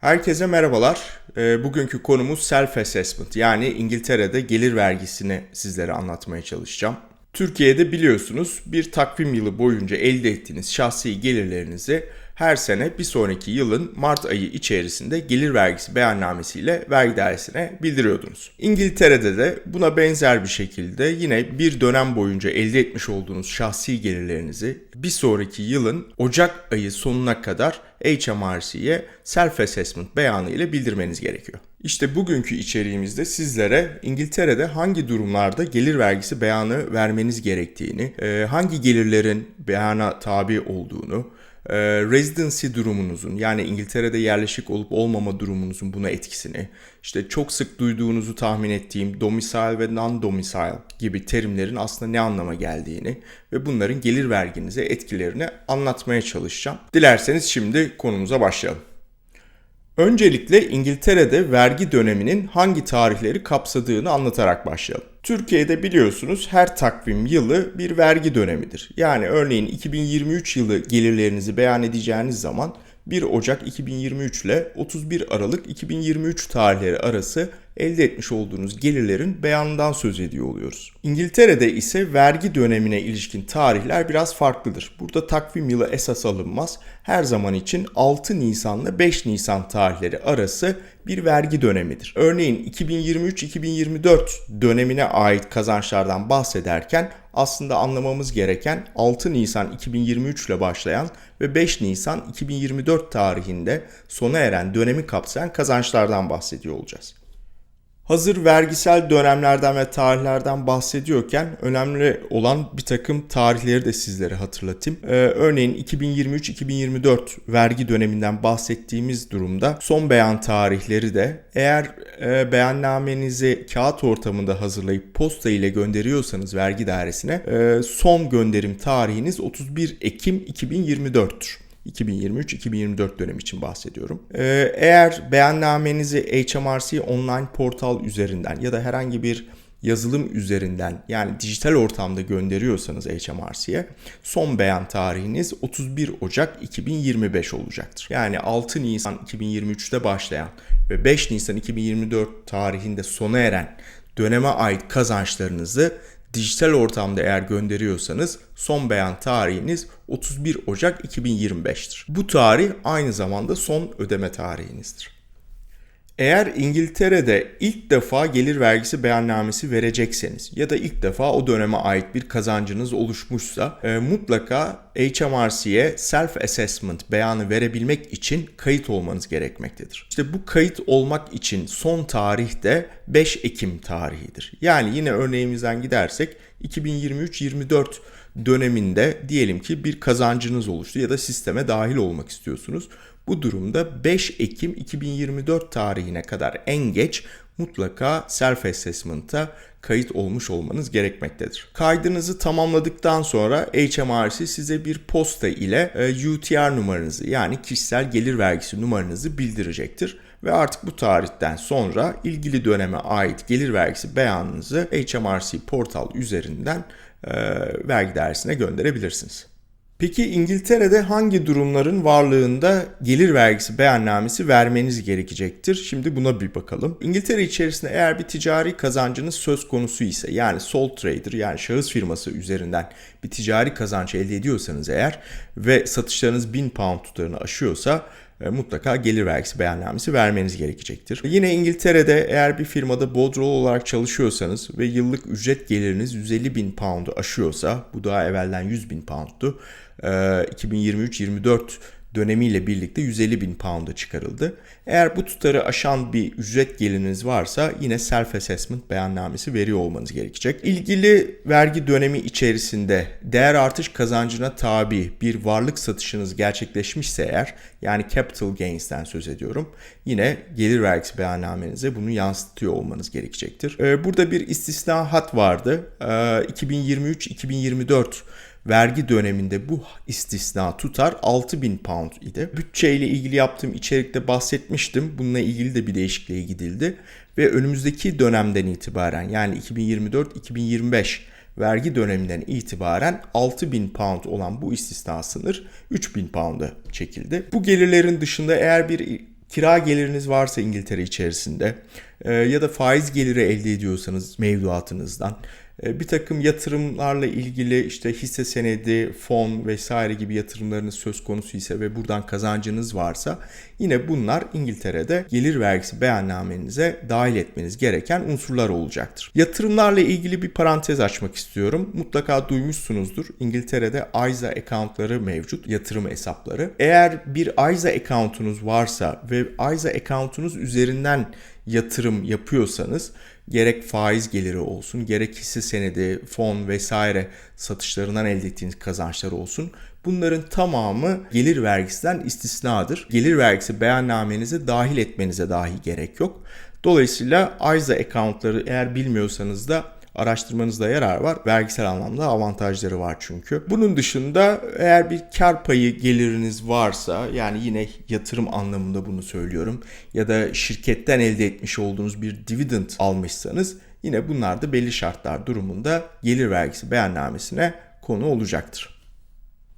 Herkese merhabalar. Ee, Bugünkü konumuz self-assessment yani İngiltere'de gelir vergisini sizlere anlatmaya çalışacağım. Türkiye'de biliyorsunuz bir takvim yılı boyunca elde ettiğiniz şahsi gelirlerinizi her sene bir sonraki yılın Mart ayı içerisinde gelir vergisi beyannamesiyle vergi dairesine bildiriyordunuz. İngiltere'de de buna benzer bir şekilde yine bir dönem boyunca elde etmiş olduğunuz şahsi gelirlerinizi bir sonraki yılın Ocak ayı sonuna kadar HMRC'ye self-assessment beyanı ile bildirmeniz gerekiyor. İşte bugünkü içeriğimizde sizlere İngiltere'de hangi durumlarda gelir vergisi beyanı vermeniz gerektiğini, e, hangi gelirlerin beyana tabi olduğunu, residency durumunuzun yani İngiltere'de yerleşik olup olmama durumunuzun buna etkisini, işte çok sık duyduğunuzu tahmin ettiğim domicile ve non-domicile gibi terimlerin aslında ne anlama geldiğini ve bunların gelir verginize etkilerini anlatmaya çalışacağım. Dilerseniz şimdi konumuza başlayalım. Öncelikle İngiltere'de vergi döneminin hangi tarihleri kapsadığını anlatarak başlayalım. Türkiye'de biliyorsunuz her takvim yılı bir vergi dönemidir. Yani örneğin 2023 yılı gelirlerinizi beyan edeceğiniz zaman 1 Ocak 2023 ile 31 Aralık 2023 tarihleri arası elde etmiş olduğunuz gelirlerin beyanından söz ediyor oluyoruz. İngiltere'de ise vergi dönemine ilişkin tarihler biraz farklıdır. Burada takvim yılı esas alınmaz. Her zaman için 6 Nisan ile 5 Nisan tarihleri arası bir vergi dönemidir. Örneğin 2023-2024 dönemine ait kazançlardan bahsederken aslında anlamamız gereken 6 Nisan 2023 ile başlayan ve 5 Nisan 2024 tarihinde sona eren dönemi kapsayan kazançlardan bahsediyor olacağız. Hazır vergisel dönemlerden ve tarihlerden bahsediyorken önemli olan bir takım tarihleri de sizlere hatırlatayım. Ee, örneğin 2023-2024 vergi döneminden bahsettiğimiz durumda son beyan tarihleri de eğer e, beyannamenizi kağıt ortamında hazırlayıp posta ile gönderiyorsanız vergi dairesine e, son gönderim tarihiniz 31 Ekim 2024'tür. 2023-2024 dönem için bahsediyorum. Ee, eğer beyannamenizi HMRC online portal üzerinden ya da herhangi bir yazılım üzerinden yani dijital ortamda gönderiyorsanız HMRC'ye son beyan tarihiniz 31 Ocak 2025 olacaktır. Yani 6 Nisan 2023'te başlayan ve 5 Nisan 2024 tarihinde sona eren döneme ait kazançlarınızı dijital ortamda eğer gönderiyorsanız son beyan tarihiniz 31 Ocak 2025'tir. Bu tarih aynı zamanda son ödeme tarihinizdir. Eğer İngiltere'de ilk defa gelir vergisi beyannamesi verecekseniz ya da ilk defa o döneme ait bir kazancınız oluşmuşsa e, mutlaka HMRC'ye self-assessment beyanı verebilmek için kayıt olmanız gerekmektedir. İşte bu kayıt olmak için son tarih de 5 Ekim tarihidir. Yani yine örneğimizden gidersek 2023-24 döneminde diyelim ki bir kazancınız oluştu ya da sisteme dahil olmak istiyorsunuz. Bu durumda 5 Ekim 2024 tarihine kadar en geç mutlaka self assessment'a kayıt olmuş olmanız gerekmektedir. Kaydınızı tamamladıktan sonra HMRC size bir posta ile e, UTR numaranızı yani kişisel gelir vergisi numaranızı bildirecektir ve artık bu tarihten sonra ilgili döneme ait gelir vergisi beyanınızı HMRC portal üzerinden e, vergi dairesine gönderebilirsiniz. Peki İngiltere'de hangi durumların varlığında gelir vergisi beyannamesi vermeniz gerekecektir? Şimdi buna bir bakalım. İngiltere içerisinde eğer bir ticari kazancınız söz konusu ise yani sole trader yani şahıs firması üzerinden bir ticari kazanç elde ediyorsanız eğer ve satışlarınız 1000 pound tutarını aşıyorsa mutlaka gelir vergisi beyannamesi vermeniz gerekecektir. Yine İngiltere'de eğer bir firmada bodrol olarak çalışıyorsanız ve yıllık ücret geliriniz 150 bin pound'u aşıyorsa bu daha evvelden 100 bin pound'tu. 2023-24 dönemiyle birlikte 150 bin pound'a çıkarıldı. Eğer bu tutarı aşan bir ücret geliriniz varsa yine self-assessment beyannamesi veriyor olmanız gerekecek. İlgili vergi dönemi içerisinde değer artış kazancına tabi bir varlık satışınız gerçekleşmişse eğer yani capital gains'ten söz ediyorum. Yine gelir vergisi beyannamenize bunu yansıtıyor olmanız gerekecektir. Ee, burada bir istisna hat vardı. 2023-2024 ee, vergi döneminde bu istisna tutar 6000 pound idi. Bütçeyle ilgili yaptığım içerikte bahsetmiştim. Bununla ilgili de bir değişikliğe gidildi. Ve önümüzdeki dönemden itibaren yani 2024-2025 vergi döneminden itibaren 6000 pound olan bu istisna sınır 3000 pound'a çekildi. Bu gelirlerin dışında eğer bir kira geliriniz varsa İngiltere içerisinde e, ya da faiz geliri elde ediyorsanız mevduatınızdan bir takım yatırımlarla ilgili işte hisse senedi, fon vesaire gibi yatırımlarınız söz konusu ise ve buradan kazancınız varsa yine bunlar İngiltere'de gelir vergisi beyannamenize dahil etmeniz gereken unsurlar olacaktır. Yatırımlarla ilgili bir parantez açmak istiyorum. Mutlaka duymuşsunuzdur. İngiltere'de ISA accountları mevcut, yatırım hesapları. Eğer bir ISA accountunuz varsa ve ISA accountunuz üzerinden yatırım yapıyorsanız gerek faiz geliri olsun, gerek hisse senedi, fon vesaire satışlarından elde ettiğiniz kazançlar olsun. Bunların tamamı gelir vergisinden istisnadır. Gelir vergisi beyannamenize dahil etmenize dahi gerek yok. Dolayısıyla ISA accountları eğer bilmiyorsanız da araştırmanızda yarar var. Vergisel anlamda avantajları var çünkü. Bunun dışında eğer bir kar payı geliriniz varsa yani yine yatırım anlamında bunu söylüyorum ya da şirketten elde etmiş olduğunuz bir dividend almışsanız yine bunlar da belli şartlar durumunda gelir vergisi beyannamesine konu olacaktır.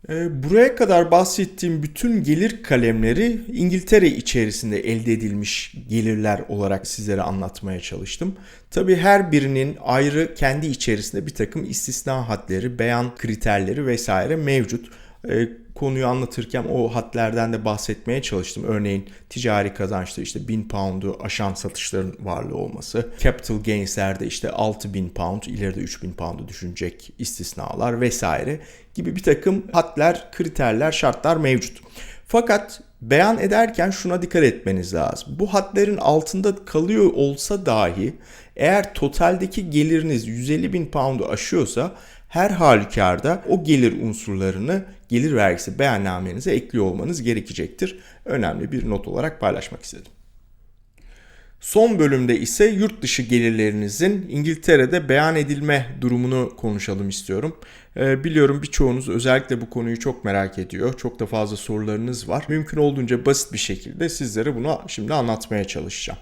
Ee, buraya kadar bahsettiğim bütün gelir kalemleri İngiltere içerisinde elde edilmiş gelirler olarak sizlere anlatmaya çalıştım. Tabi her birinin ayrı kendi içerisinde bir takım istisna hadleri, beyan kriterleri vesaire mevcut. Konuyu anlatırken o hatlerden de bahsetmeye çalıştım. Örneğin ticari kazançta işte 1000 pound'u aşan satışların varlığı olması. Capital gains'lerde işte 6000 pound, ileride 3000 pound'u düşünecek istisnalar vesaire gibi bir takım hatler, kriterler, şartlar mevcut. Fakat beyan ederken şuna dikkat etmeniz lazım. Bu hatlerin altında kalıyor olsa dahi eğer totaldeki geliriniz 150 bin pound'u aşıyorsa her halükarda o gelir unsurlarını gelir vergisi beyannamenize ekliyor olmanız gerekecektir. Önemli bir not olarak paylaşmak istedim. Son bölümde ise yurt dışı gelirlerinizin İngiltere'de beyan edilme durumunu konuşalım istiyorum. Ee, biliyorum birçoğunuz özellikle bu konuyu çok merak ediyor. Çok da fazla sorularınız var. Mümkün olduğunca basit bir şekilde sizlere bunu şimdi anlatmaya çalışacağım.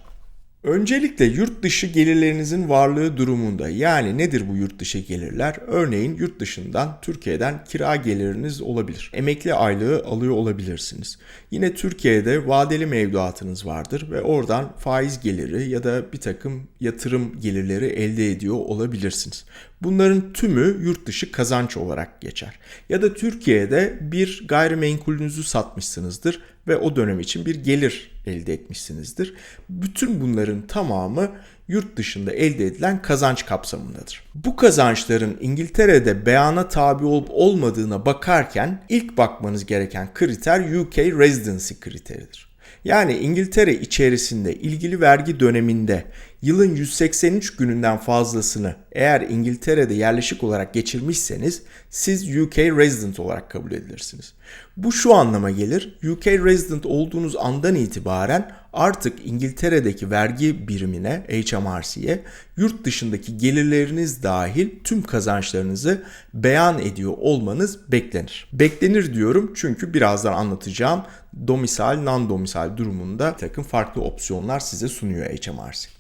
Öncelikle yurt dışı gelirlerinizin varlığı durumunda yani nedir bu yurt dışı gelirler? Örneğin yurt dışından Türkiye'den kira geliriniz olabilir. Emekli aylığı alıyor olabilirsiniz. Yine Türkiye'de vadeli mevduatınız vardır ve oradan faiz geliri ya da bir takım yatırım gelirleri elde ediyor olabilirsiniz. Bunların tümü yurt dışı kazanç olarak geçer. Ya da Türkiye'de bir gayrimenkulünüzü satmışsınızdır ve o dönem için bir gelir elde etmişsinizdir. Bütün bunların tamamı yurt dışında elde edilen kazanç kapsamındadır. Bu kazançların İngiltere'de beyana tabi olup olmadığına bakarken ilk bakmanız gereken kriter UK residency kriteridir. Yani İngiltere içerisinde ilgili vergi döneminde yılın 183 gününden fazlasını eğer İngiltere'de yerleşik olarak geçirmişseniz siz UK resident olarak kabul edilirsiniz. Bu şu anlama gelir. UK resident olduğunuz andan itibaren artık İngiltere'deki vergi birimine, HMRC'ye yurt dışındaki gelirleriniz dahil tüm kazançlarınızı beyan ediyor olmanız beklenir. Beklenir diyorum çünkü birazdan anlatacağım domisal, non-domisal durumunda bir takım farklı opsiyonlar size sunuyor HMRC.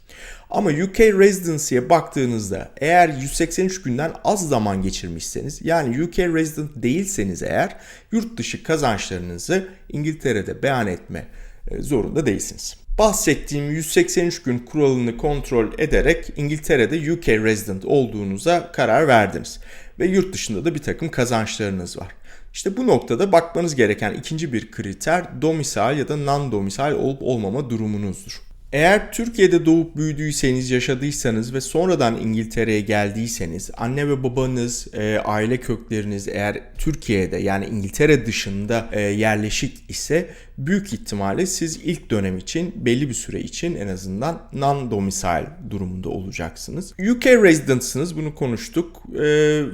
Ama UK Residency'ye baktığınızda eğer 183 günden az zaman geçirmişseniz yani UK Resident değilseniz eğer yurt dışı kazançlarınızı İngiltere'de beyan etme e, zorunda değilsiniz. Bahsettiğim 183 gün kuralını kontrol ederek İngiltere'de UK Resident olduğunuza karar verdiniz. Ve yurt dışında da bir takım kazançlarınız var. İşte bu noktada bakmanız gereken ikinci bir kriter domisal ya da non-domisal olup olmama durumunuzdur. Eğer Türkiye'de doğup büyüdüyseniz, yaşadıysanız ve sonradan İngiltere'ye geldiyseniz, anne ve babanız, e, aile kökleriniz eğer Türkiye'de yani İngiltere dışında e, yerleşik ise büyük ihtimalle siz ilk dönem için belli bir süre için en azından non-domicile durumunda olacaksınız. UK residentsınız bunu konuştuk e,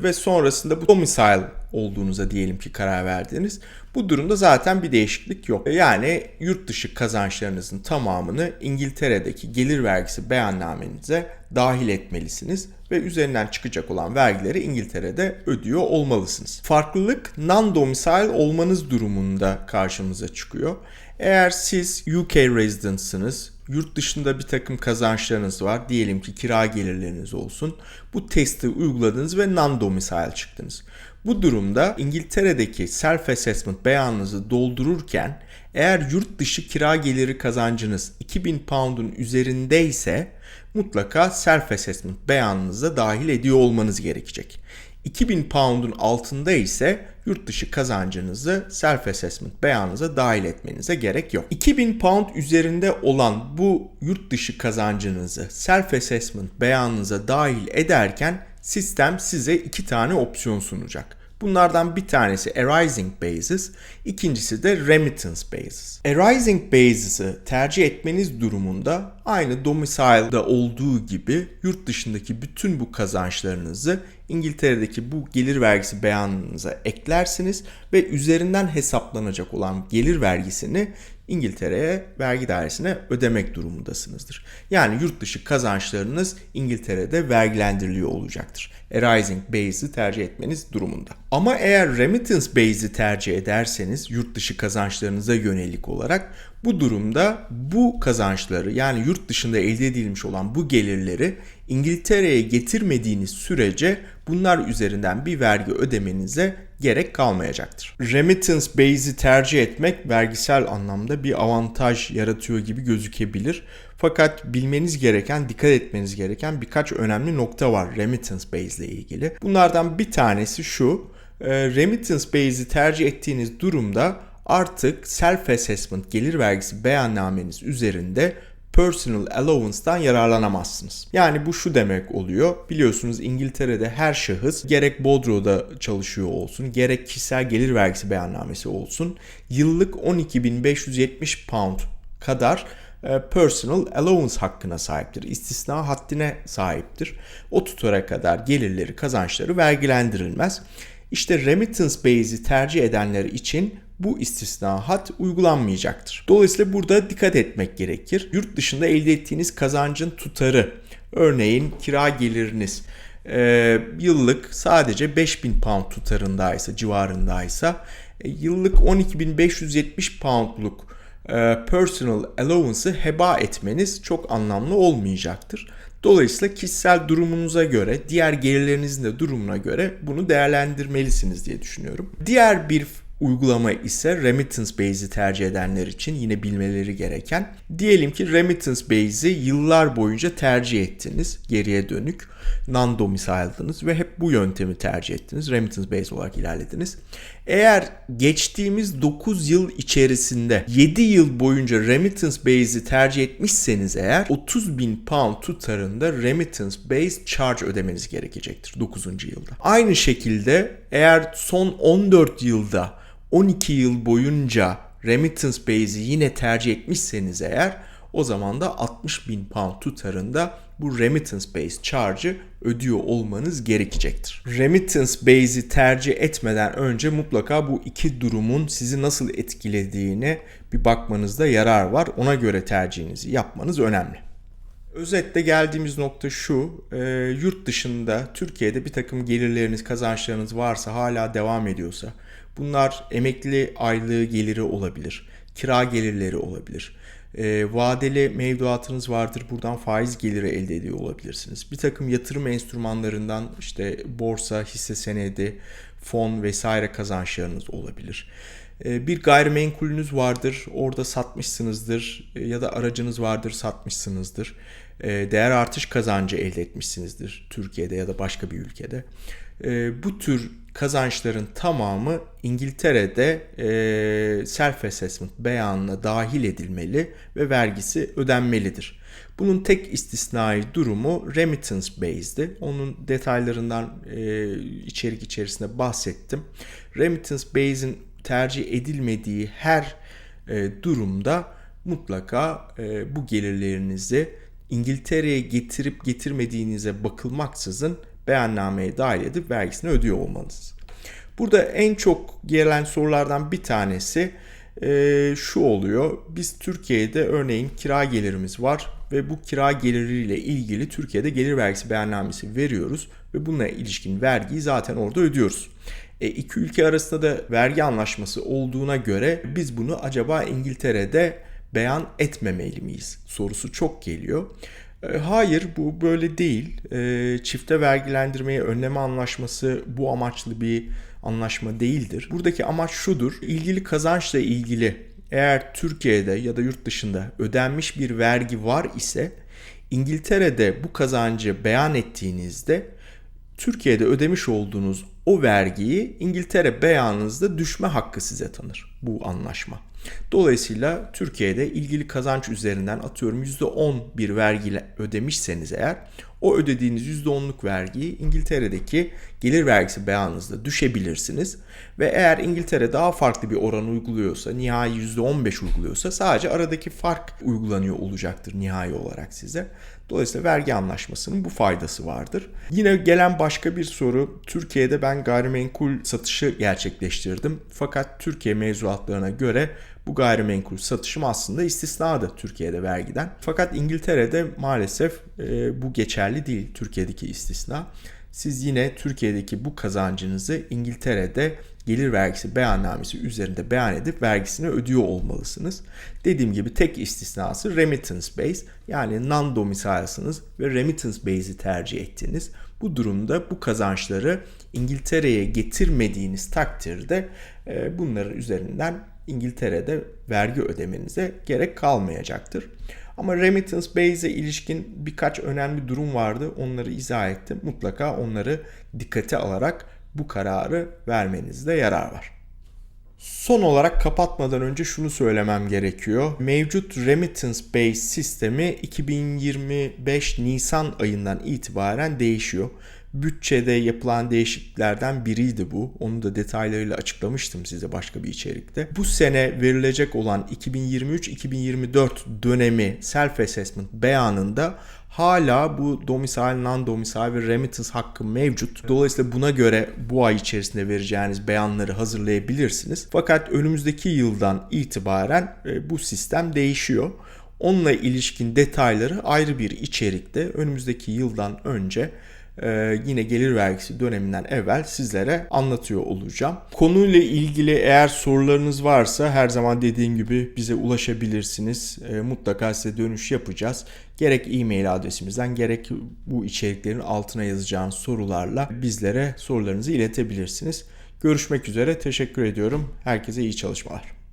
ve sonrasında bu domicile olduğunuza diyelim ki karar verdiniz. Bu durumda zaten bir değişiklik yok. Yani yurt dışı kazançlarınızın tamamını İngiltere'deki gelir vergisi beyannamenize dahil etmelisiniz ve üzerinden çıkacak olan vergileri İngiltere'de ödüyor olmalısınız. Farklılık non-domicile olmanız durumunda karşımıza çıkıyor. Eğer siz UK residentsınız, yurt dışında bir takım kazançlarınız var. Diyelim ki kira gelirleriniz olsun. Bu testi uyguladınız ve non-domicile çıktınız. Bu durumda İngiltere'deki self-assessment beyanınızı doldururken eğer yurt dışı kira geliri kazancınız 2000 pound'un üzerindeyse mutlaka self-assessment beyanınıza dahil ediyor olmanız gerekecek. 2000 pound'un altında ise yurt dışı kazancınızı self-assessment beyanınıza dahil etmenize gerek yok. 2000 pound üzerinde olan bu yurt dışı kazancınızı self-assessment beyanınıza dahil ederken sistem size iki tane opsiyon sunacak. Bunlardan bir tanesi arising basis, ikincisi de remittance basis. Arising basis'i tercih etmeniz durumunda aynı domicile'da olduğu gibi yurt dışındaki bütün bu kazançlarınızı İngiltere'deki bu gelir vergisi beyanınıza eklersiniz ve üzerinden hesaplanacak olan gelir vergisini İngiltere'ye vergi dairesine ödemek durumundasınızdır. Yani yurt dışı kazançlarınız İngiltere'de vergilendiriliyor olacaktır. Arising base'i tercih etmeniz durumunda. Ama eğer remittance base'i tercih ederseniz yurt dışı kazançlarınıza yönelik olarak bu durumda bu kazançları yani yurt dışında elde edilmiş olan bu gelirleri İngiltere'ye getirmediğiniz sürece bunlar üzerinden bir vergi ödemenize gerek kalmayacaktır. Remittance base'i tercih etmek vergisel anlamda bir avantaj yaratıyor gibi gözükebilir. Fakat bilmeniz gereken, dikkat etmeniz gereken birkaç önemli nokta var remittance base ile ilgili. Bunlardan bir tanesi şu. E, remittance base'i tercih ettiğiniz durumda artık self assessment gelir vergisi beyannameniz üzerinde personal allowance'dan yararlanamazsınız. Yani bu şu demek oluyor. Biliyorsunuz İngiltere'de her şahıs gerek Bodro'da çalışıyor olsun, gerek kişisel gelir vergisi beyannamesi olsun yıllık 12.570 pound kadar e, personal allowance hakkına sahiptir. İstisna haddine sahiptir. O tutara kadar gelirleri, kazançları vergilendirilmez. İşte remittance base'i tercih edenler için bu istisnahat uygulanmayacaktır. Dolayısıyla burada dikkat etmek gerekir. Yurt dışında elde ettiğiniz kazancın tutarı, örneğin kira geliriniz e, yıllık sadece 5000 pound tutarındaysa, civarındaysa e, yıllık 12.570 poundluk e, personal allowance'ı heba etmeniz çok anlamlı olmayacaktır. Dolayısıyla kişisel durumunuza göre, diğer gelirlerinizin de durumuna göre bunu değerlendirmelisiniz diye düşünüyorum. Diğer bir uygulama ise remittance base'i tercih edenler için yine bilmeleri gereken. Diyelim ki remittance base'i yıllar boyunca tercih ettiniz geriye dönük non-domiciledınız ve hep bu yöntemi tercih ettiniz. Remittance base olarak ilerlediniz. Eğer geçtiğimiz 9 yıl içerisinde 7 yıl boyunca remittance base'i tercih etmişseniz eğer 30 bin pound tutarında remittance base charge ödemeniz gerekecektir 9. yılda. Aynı şekilde eğer son 14 yılda 12 yıl boyunca remittance base'i yine tercih etmişseniz eğer o zaman da 60 bin pound tutarında bu remittance based charge'ı ödüyor olmanız gerekecektir. Remittance base'i tercih etmeden önce mutlaka bu iki durumun sizi nasıl etkilediğine bir bakmanızda yarar var. Ona göre tercihinizi yapmanız önemli. Özetle geldiğimiz nokta şu, e, yurt dışında Türkiye'de bir takım gelirleriniz, kazançlarınız varsa, hala devam ediyorsa, bunlar emekli aylığı geliri olabilir, kira gelirleri olabilir, e, vadeli mevduatınız vardır. Buradan faiz geliri elde ediyor olabilirsiniz. Bir takım yatırım enstrümanlarından işte borsa, hisse senedi, fon vesaire kazançlarınız olabilir. E, bir gayrimenkulünüz vardır. Orada satmışsınızdır e, ya da aracınız vardır satmışsınızdır. E, değer artış kazancı elde etmişsinizdir Türkiye'de ya da başka bir ülkede. E, bu tür kazançların tamamı İngiltere'de e, self-assessment beyanına dahil edilmeli ve vergisi ödenmelidir. Bunun tek istisnai durumu remittance based'i. Onun detaylarından içerik içerisinde bahsettim. Remittance base'in tercih edilmediği her durumda mutlaka bu gelirlerinizi İngiltere'ye getirip getirmediğinize bakılmaksızın beyannameye dahil edip vergisini ödüyor olmanız. Burada en çok gelen sorulardan bir tanesi e, şu oluyor. Biz Türkiye'de örneğin kira gelirimiz var ve bu kira geliriyle ilgili Türkiye'de gelir vergisi beyannamesi veriyoruz ve bununla ilişkin vergiyi zaten orada ödüyoruz. E, iki ülke arasında da vergi anlaşması olduğuna göre biz bunu acaba İngiltere'de beyan etmemeli miyiz sorusu çok geliyor. E, Hayır bu böyle değil. E, Çifte vergilendirmeyi önleme anlaşması bu amaçlı bir anlaşma değildir. Buradaki amaç şudur. İlgili kazançla ilgili eğer Türkiye'de ya da yurt dışında ödenmiş bir vergi var ise İngiltere'de bu kazancı beyan ettiğinizde Türkiye'de ödemiş olduğunuz o vergiyi İngiltere beyanınızda düşme hakkı size tanır bu anlaşma. Dolayısıyla Türkiye'de ilgili kazanç üzerinden atıyorum %10 bir vergiyle ödemişseniz eğer o ödediğiniz %10'luk vergiyi İngiltere'deki gelir vergisi beyanınızda düşebilirsiniz. Ve eğer İngiltere daha farklı bir oran uyguluyorsa, nihai %15 uyguluyorsa sadece aradaki fark uygulanıyor olacaktır nihai olarak size. Dolayısıyla vergi anlaşmasının bu faydası vardır. Yine gelen başka bir soru. Türkiye'de ben gayrimenkul satışı gerçekleştirdim. Fakat Türkiye mevzuatlarına göre bu gayrimenkul satışım aslında istisnadı Türkiye'de vergiden. Fakat İngiltere'de maalesef e, bu geçerli değil Türkiye'deki istisna. Siz yine Türkiye'deki bu kazancınızı İngiltere'de gelir vergisi beyannamesi üzerinde beyan edip vergisini ödüyor olmalısınız. Dediğim gibi tek istisnası remittance base yani non-domicilesınız ve remittance base'i tercih ettiğiniz. Bu durumda bu kazançları İngiltere'ye getirmediğiniz takdirde e, bunların üzerinden İngiltere'de vergi ödemenize gerek kalmayacaktır. Ama remittance base'e ilişkin birkaç önemli durum vardı. Onları izah ettim. Mutlaka onları dikkate alarak bu kararı vermenizde yarar var. Son olarak kapatmadan önce şunu söylemem gerekiyor. Mevcut remittance based sistemi 2025 Nisan ayından itibaren değişiyor. Bütçede yapılan değişikliklerden biriydi bu. Onu da detaylarıyla açıklamıştım size başka bir içerikte. Bu sene verilecek olan 2023-2024 dönemi self assessment beyanında hala bu domicile, non-domicile ve remittance hakkı mevcut. Dolayısıyla buna göre bu ay içerisinde vereceğiniz beyanları hazırlayabilirsiniz. Fakat önümüzdeki yıldan itibaren e, bu sistem değişiyor. Onunla ilişkin detayları ayrı bir içerikte önümüzdeki yıldan önce ee, yine gelir vergisi döneminden evvel sizlere anlatıyor olacağım. Konuyla ilgili eğer sorularınız varsa her zaman dediğim gibi bize ulaşabilirsiniz. Ee, mutlaka size dönüş yapacağız. Gerek e-mail adresimizden gerek bu içeriklerin altına yazacağım sorularla bizlere sorularınızı iletebilirsiniz. Görüşmek üzere. Teşekkür ediyorum. Herkese iyi çalışmalar.